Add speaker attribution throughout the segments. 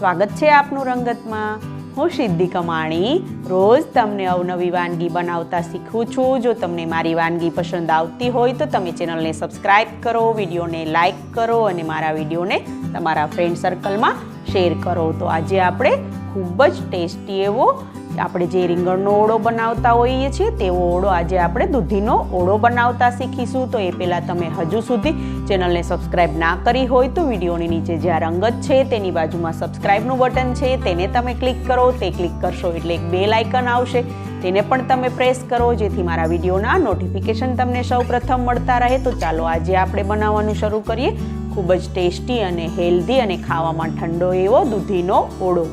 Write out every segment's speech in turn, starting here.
Speaker 1: સ્વાગત છે આપનું રંગતમાં. હું સિદ્ધિ કમાણી. રોજ તમને અવનવી વાનગી બનાવતા શીખું છું. જો તમને મારી વાનગી પસંદ આવતી હોય તો તમે ચેનલને સબસ્ક્રાઈબ કરો, વિડીયોને લાઇક કરો અને મારા વિડીયોને તમારા ફ્રેન્ડ સર્કલમાં શેર કરો. તો આજે આપણે ખૂબ જ ટેસ્ટી એવો આપણે જે રીંગણનો ઓળો બનાવતા હોઈએ છીએ, તેવો ઓળો આજે આપણે દૂધીનો ઓળો બનાવતા શીખીશું. તો એ પહેલાં તમે હજુ સુધી ચેનલને સબસ્ક્રાઈબ ના કરી હોય તો વિડીયોની નીચે જ્યાં રંગત છે, તેની બાજુમાં સબસ્ક્રાઈબનું બટન છે, તેને તમે ક્લિક કરો. તે ક્લિક કરશો એટલે એક બેલ આઇકન આવશે. તેને પણ તમે પ્રેસ કરો, જેથી મારા વિડીયોના નોટિફિકેશન તમને સૌ પ્રથમ મળતા રહે. તો ચાલો આજે આપણે બનાવવાનું શરૂ કરીએ. ખૂબ જ ટેસ્ટી અને હેલ્ધી અને ખાવામાં ઠંડો એવો દૂધીનો ઓળો.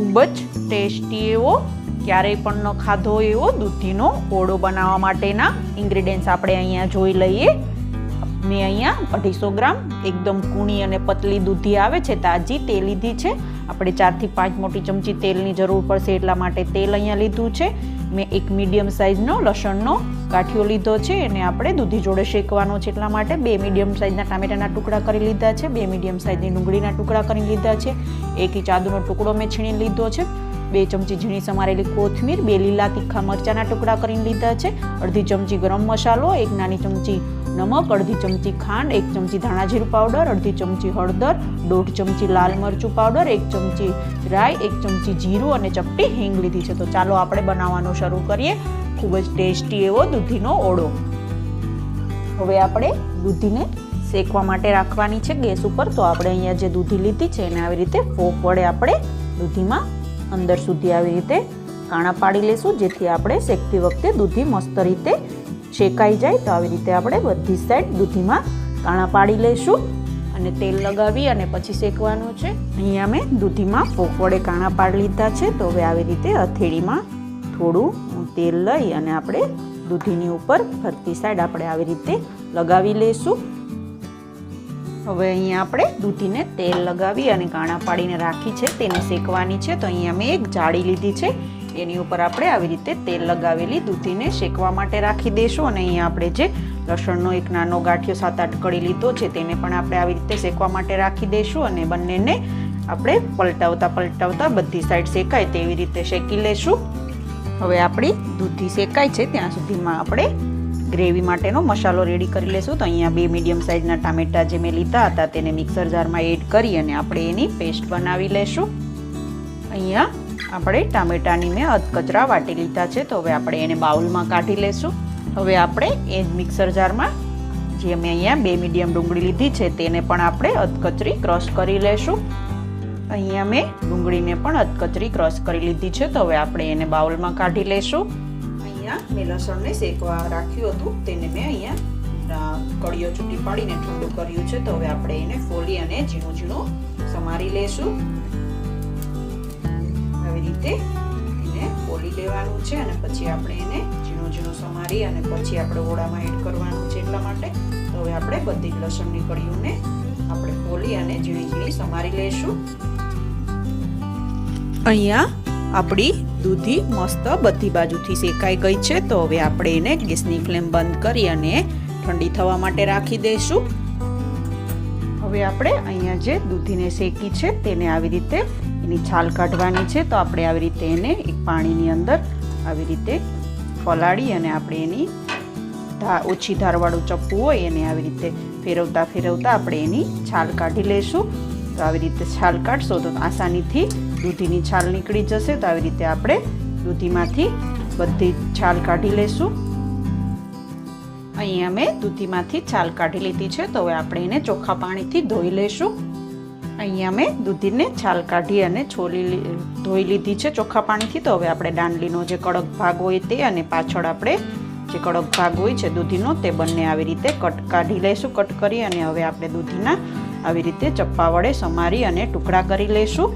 Speaker 1: ખૂબ જ ટેસ્ટી એવો, ક્યારેય પણ ન ખાધો એવો દૂધીનો ઓળો બનાવવા માટેના ઇન્ગ્રીડિયન્ટ્સ આપણે અહીંયા જોઈ લઈએ. મેં અહીંયા અઢીસો ગ્રામ એકદમ કૂણી અને પતલી દૂધી આવે છે, તાજી તે લીધી છે. આપણે ચારથી પાંચ મોટી ચમચી તેલની જરૂર પડશે એટલા માટે તેલ અહીંયા લીધું છે. મેં એક મીડિયમ સાઇઝનો લસણનો ગાંઠિયો લીધો છે એને આપણે દૂધી જોડે શેકવાનો છે એટલા માટે બે મીડિયમ સાઇઝના ટામેટાના ટુકડા કરી લીધા છે, બે મીડિયમ સાઇઝની ડુંગળીના ટુકડા કરી લીધા છે, એક ઇંચ આદુનો ટુકડો મેં છીણી લીધો છે, બે ચમચી ઝીણી સમારેલી કોથમીર, બે લીલા તીખા મરચાના ટુકડા કરીને લીધા છે, અડધી ચમચી ગરમ મસાલો, એક નાની ચમચી નમક, અડધી ચમચી ખાંડ, એક ચમચી ધાણા જીરું પાવડર અડધી ચમચી હળદર, દોઢ ચમચી લાલ મરચું પાવડર એક ચમચી રાઈ, એક ચમચી જીરું અને ચપટી હિંગ લીધી છે. તો ચાલો આપણે બનાવવાનું શરૂ કરીએ. ખૂબ જ ટેસ્ટી એવો દૂધીનો ઓળો. હવે આપણે દૂધીને શેકવા માટે રાખવાની છે ગેસ ઉપર. તો આપણે અહીંયા જે દૂધી લીધી છે એને આવી રીતે ફોક વડે આપણે દૂધીમાં અંદર સુધી આવી રીતે કાણા પાડી લેશું, જેથી આપણે શેકતી વખતે દૂધી મસ્ત રીતે શેકાઈ જાય તો આવી રીતે આપણે બધી સાઈડ દૂધીમાં કાણા પાડી લઈશું અને તેલ લગાવી અને પછી શેકવાનું છે. અહીંયા મેં દૂધીમાં ફોક વડે કાણા પાડી લીધા છે. તો હવે આવી રીતે હથેળીમાં થોડું તેલ લઈ અને આપણે દૂધીની ઉપર ફરતી સાઈડ આપણે આવી રીતે લગાવી લઈશું. હવે અહીંયા આપણે દૂધીને તેલ લગાવી અને કાણા પાડીને રાખી છે. તેને શેકવાની છે. તો અહીંયા મેં એક જાળી લીધી છે. એની ઉપર આપણે આવી રીતે તેલ લગાવેલી દૂધીને શેકવા માટે રાખી દઈશું અને અહીંયા આપણે જે લસણનો એક નાનો ગાંઠિયો સાત આઠ કળી લીધો છે, તેને પણ આપણે આવી રીતે શેકવા માટે રાખી દઈશું અને બંનેને આપણે પલટાવતા પલટાવતા બધી સાઈડ શેકાય તેવી રીતે શેકી લઈશું હવે આપણી દૂધી શેકાય છે, ત્યાં સુધીમાં આપણે ગ્રેવી માટેનો મસાલો રેડી કરી લેશું. તો અહીંયા બે મીડિયમ સાઇઝના ટામેટા જે મેં લીધા હતા, તેને મિક્સર જારમાં એડ કરી અને આપણે એની પેસ્ટ બનાવી લેશું. અહીંયા આપણે ટામેટાની મેં અધકચરા વાટી લીધા છે, તો હવે આપણે એને બાઉલમાં કાઢી લેશું. હવે આપણે એ જ મિક્સર જારમાં, જે મેં અહીંયા બે મીડિયમ ડુંગળી લીધી છે, તેને પણ આપણે અધકચરી ક્રશ કરી લેશું. અહીંયા મેં ડુંગળીને પણ અધકચરી ક્રશ કરી લીધી છે, તો હવે આપણે એને બાઉલમાં કાઢી લેશું. અહીંયા મેં લસણને શેકવા રાખ્યું હતું, તેને મેં અહીંયા કળીઓ ચૂંટી પાડીને ઠંડુ કર્યું છે, તો હવે આપણે એને ફોલી અને ઝીણું ઝીણું સમારી લેશું. આવી રીતે એને ફોલી લેવાનું છે અને પછી આપણે એને ઝીણું ઝીણું સમારી અને પછી આપણે ઓળામાં એડ કરવાનું છે એટલા માટે. તો હવે આપણે બધી જ લસણની કળીઓને આપણે ફોલી અને ઝીણી ઝીણી સમારી લઈશું. અહીંયા આપણી દૂધી મસ્ત બધી બાજુથી શેકાઈ ગઈ છે. તો હવે આપણે એને ગેસની ફ્લેમ બંધ કરી અને ઠંડી થવા માટે રાખી દઈશું. હવે આપણે અહીંયા જે દૂધીને શેકી છે તેને આવી રીતે એની છાલ કાઢવાની છે, તો આપણે આવી રીતે એને એક પાણીની અંદર આવી રીતે ફલાડી અને આપણે એની ધા ઓછી ધારવાળું ચપ્પુ હોય એને આવી રીતે ફેરવતા ફેરવતા આપણે એની છાલ કાઢી લઈશું તો આવી રીતે છાલ કાઢશો તો આસાનીથી દૂધીની છાલ નીકળી જશે. તો આવી રીતે આપણે દૂધીમાંથી બધી છાલ કાઢી લઈશું અહીંયા મેં દૂધીમાંથી છાલ કાઢી લીધી છે, તો હવે આપણે એને ચોખ્ખા પાણીથી ધોઈ લઈશું અહીંયા મેં દૂધીને છાલ કાઢી અને છોલી ધોઈ લીધી છે ચોખ્ખા પાણીથી, તો હવે આપણે દાંડલીનો જે કડક ભાગ હોય તે અને પાછળ આપણે જે કડક ભાગ હોય છે દૂધીનો, તે બંને આવી રીતે કટ કાઢી લઈશું કટ કરી અને હવે આપણે દૂધીના આવી રીતે ચપ્પા વડે સમારી અને ટુકડા કરી લઈશું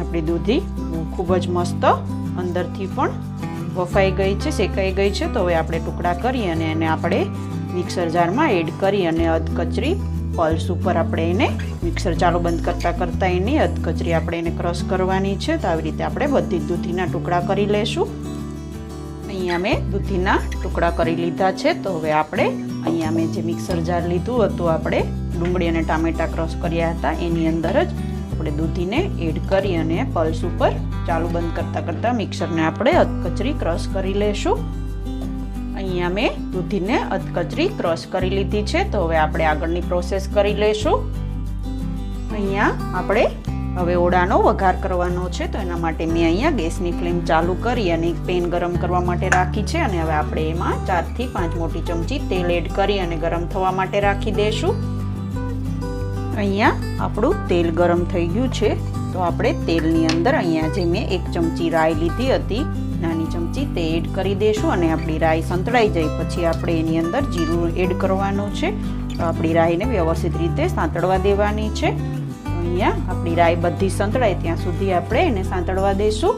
Speaker 1: આપણી દૂધી ખૂબ જ મસ્ત અંદરથી પણ વફાઈ ગઈ છે, શેકાઈ ગઈ છે, તો હવે આપણે ટુકડા કરી અને એને આપણે મિક્સર જારમાં એડ કરી અને અધકચરી પલ્સ ઉપર આપણે એને મિક્સર ચાલુ બંધ કરતાં કરતાં એની અધકચરી આપણે એને ક્રશ કરવાની છે, તો આવી રીતે આપણે બધી દૂધીના ટુકડા કરી લેશું. અહીંયા મેં દૂધીના ટુકડા કરી લીધા છે, તો હવે આપણે અહીંયા મેં જે મિક્સર જાર લીધું હતું, આપણે ડુંગળી અને ટામેટાં ક્રશ કર્યા હતા, એની અંદર જ આપણે દૂધીને એડ કરી અને પલ્સ ઉપર ચાલુ બંધ કરતાં કરતાં મિક્સરને આપણે અધકચરી ક્રશ કરી લેશું. અહીંયા મેં દૂધીને અધકચરી ક્રશ કરી લીધી છે, તો હવે આપણે આગળની પ્રોસેસ કરી લેશું. અહીંયા આપણે હવે ઓળાનો વઘાર કરવાનો છે, તો એના માટે મેં અહીંયા ગેસની ફ્લેમ ચાલુ કરી અને એક પેન ગરમ કરવા માટે રાખી છે, અને હવે આપણે એમાં ચારથી પાંચ મોટી ચમચી તેલ એડ કરી અને ગરમ થવા માટે રાખી દઈશું અહીંયા આપણું તેલ ગરમ થઈ ગયું છે. તો આપણે તેલની અંદર અહીંયા જે મેં એક ચમચી રાઈ લીધી હતી, નાની ચમચી તે એડ કરી દઈશું અને આપણી રાઈ સંતળાઈ જાય. પછી આપણે એની અંદર જીરું એડ કરવાનું છે. તો આપણી રાઈને વ્યવસ્થિત રીતે સાંતળવા દેવાની છે. અહીંયા આપણી રાઈ બધી સંતળાય, ત્યાં સુધી આપણે એને સાંતળવા દઈશું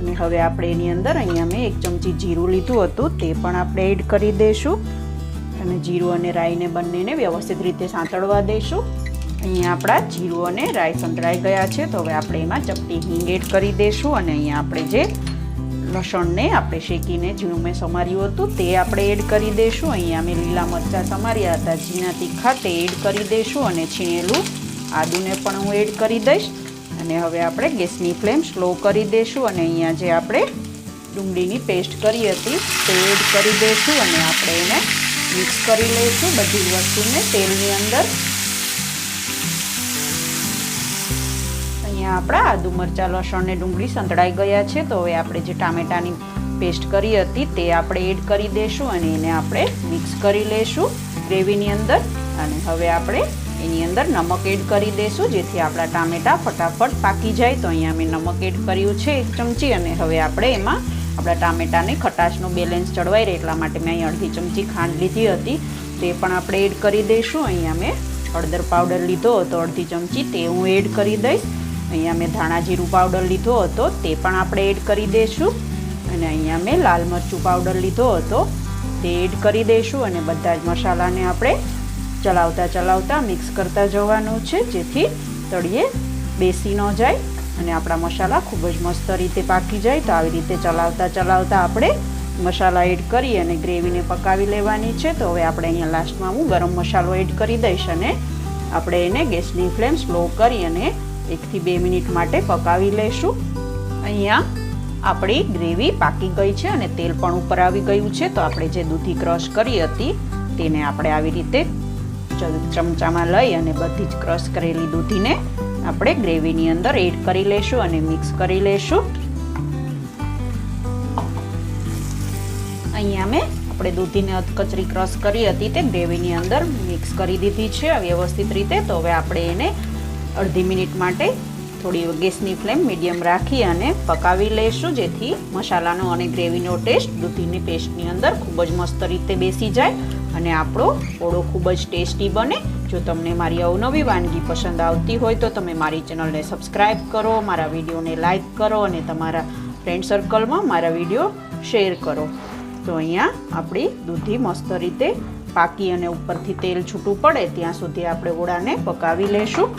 Speaker 1: અને હવે આપણે એની અંદર અહીંયા મેં એક ચમચી જીરું લીધું હતું, તે પણ આપણે એડ કરી દઈશું અને જીરું અને રાઈને બંનેને વ્યવસ્થિત રીતે સાંતળવા દઈશું. અહીંયા આપણા જીરું અને રાઈ સંતળાઈ ગયા છે, તો હવે આપણે એમાં ચપટી હિંગ એડ કરી દઈશું અને અહીંયા આપણે જે લસણને આપણે શેકીને ઝીણું મેં સમાર્યું હતું, તે આપણે એડ કરી દઈશું. અહીંયા મેં લીલા મરચાં સમાર્યા હતા, ઝીણા તીખા, તે એડ કરી દઈશું અને છીણેલું આદુને પણ હું એડ કરી દઈશ. અને હવે આપણે ગેસની ફ્લેમ સ્લો કરી દઈશું અને અહીંયા જે આપણે ડુંગળીની પેસ્ટ કરી હતી, તે એડ કરી દઈશું અને આપણે એને મિક્સ કરી લઈશું બધી જ વસ્તુને તેલની અંદર. અહીંયા આપણા આદુ મરચાં, લસણ ને ડુંગળી સંતળાઈ ગયા છે, તો હવે આપણે જે ટામેટાની પેસ્ટ કરી હતી તે આપણે એડ કરી દઈશું અને એને આપણે મિક્સ કરી લઈશું ગ્રેવીની અંદર. અને હવે આપણે એની અંદર નમક એડ કરી દઈશું, જેથી આપણા ટામેટા ફટાફટ પાકી જાય. તો અહીંયા મેં નમક એડ કર્યું છે એક ચમચી અને હવે આપણે એમાં આપણા ટામેટાને ખટાશનું બેલેન્સ જળવાઈ રહે એટલા માટે મેં અહીં અડધી ચમચી ખાંડ લીધી હતી. તે પણ આપણે એડ કરી દઈશું. અહીંયા મેં હળદર પાવડર લીધો હતો, અડધી ચમચી તે હું એડ કરી દઈશ. અહીંયા મેં ધાણા જીરું પાવડર લીધો હતો, તે પણ આપણે એડ કરી દઈશું. અને અહીંયા મેં લાલ મરચું પાવડર લીધો હતો, તે એડ કરી દઈશું. અને બધા જ મસાલાને આપણે ચલાવતા ચલાવતા મિક્સ કરતા જવાનું છે, જેથી તળિયે બેસી ન જાય. અને આપણા મસાલા ખૂબ જ મસ્ત રીતે પાકી જાય તો આવી રીતે ચલાવતા ચલાવતા આપણે મસાલા એડ કરી અને ગ્રેવીને પકાવી લેવાની છે. તો હવે આપણે અહીંયા લાસ્ટમાં હું ગરમ મસાલો એડ કરી દઈશ અને આપણે એને ગેસની ફ્લેમ સ્લો કરી અને એકથી બે મિનિટ માટે પકાવી લઈશું અહીંયા આપણી ગ્રેવી પાકી ગઈ છે અને તેલ પણ ઉપર આવી ગયું છે. તો આપણે જે દૂધી ક્રશ કરી હતી તેને આપણે આવી રીતે ચમચામાં લઈ અને બધી જ ક્રશ કરેલી દૂધીને આપણે ગ્રેવીની અંદર એડ કરી લઈશું અને મિક્સ કરી લઈશું અહીંયા મેં આપણે દૂધીને અધકચરી ક્રશ કરી હતી તે ગ્રેવીની અંદર મિક્સ કરી દીધી છે વ્યવસ્થિત રીતે. તો હવે આપણે એને અડધી મિનિટ માટે થોડી ગેસની ફ્લેમ મીડિયમ રાખી અને પકાવી લઈશું જેથી મસાલાનો અને ગ્રેવીનો ટેસ્ટ દૂધીની પેસ્ટની અંદર ખૂબ જ મસ્ત રીતે બેસી જાય અને આપણો ઓળો ખૂબ જ ટેસ્ટી બને. જો તમને મારી અવનવી વાનગી પસંદ આવતી હોય તો તમે મારી ચેનલને સબસ્ક્રાઈબ કરો, મારા વિડીયોને લાઇક કરો અને તમારા ફ્રેન્ડ સર્કલમાં મારા વીડિયો શેર કરો. તો અહીંયા આપણી દૂધી મસ્ત રીતે પાકી અને ઉપરથી તેલ છૂટું પડે ત્યાં સુધી આપણે ઓળાને પકાવી લેશું.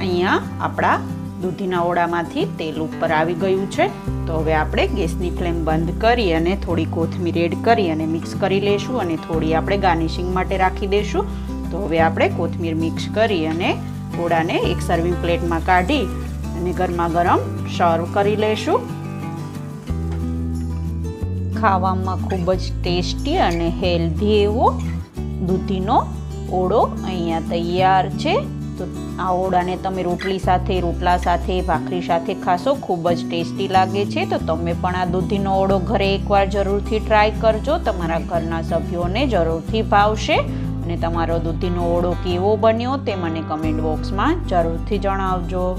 Speaker 1: અહીંયા આપણા દૂધીના ઓળામાંથી તેલ ઉપર આવી ગયું છે. તો હવે આપણે ગેસની ફ્લેમ બંધ કરી અને થોડી કોથમીર એડ કરી અને મિક્સ કરી લઈશું અને થોડી આપણે ગાર્નિશિંગ માટે રાખી દઈશું તો હવે આપણે કોથમીર મિક્સ કરી અને ઓળાને એક સર્વિંગ પ્લેટમાં કાઢી અને ગરમા ગરમ સર્વ કરી લઈશું ખાવામાં ખૂબ જ ટેસ્ટી અને હેલ્ધી એવો દૂધીનો ઓળો અહીંયા તૈયાર છે. તો આ ઓળાને તમે રોટલી સાથે, રોટલા સાથે, ભાખરી સાથે ખાશો, ખૂબ જ ટેસ્ટી લાગે છે. તો તમે પણ આ દૂધીનો ઓળો ઘરે એકવાર જરૂરથી ટ્રાય કરજો. તમારા ઘરના સભ્યોને જરૂરથી ભાવશે. અને તમારો દૂધીનો ઓળો કેવો બન્યો તે મને કમેન્ટ બોક્સમાં જરૂરથી જણાવજો.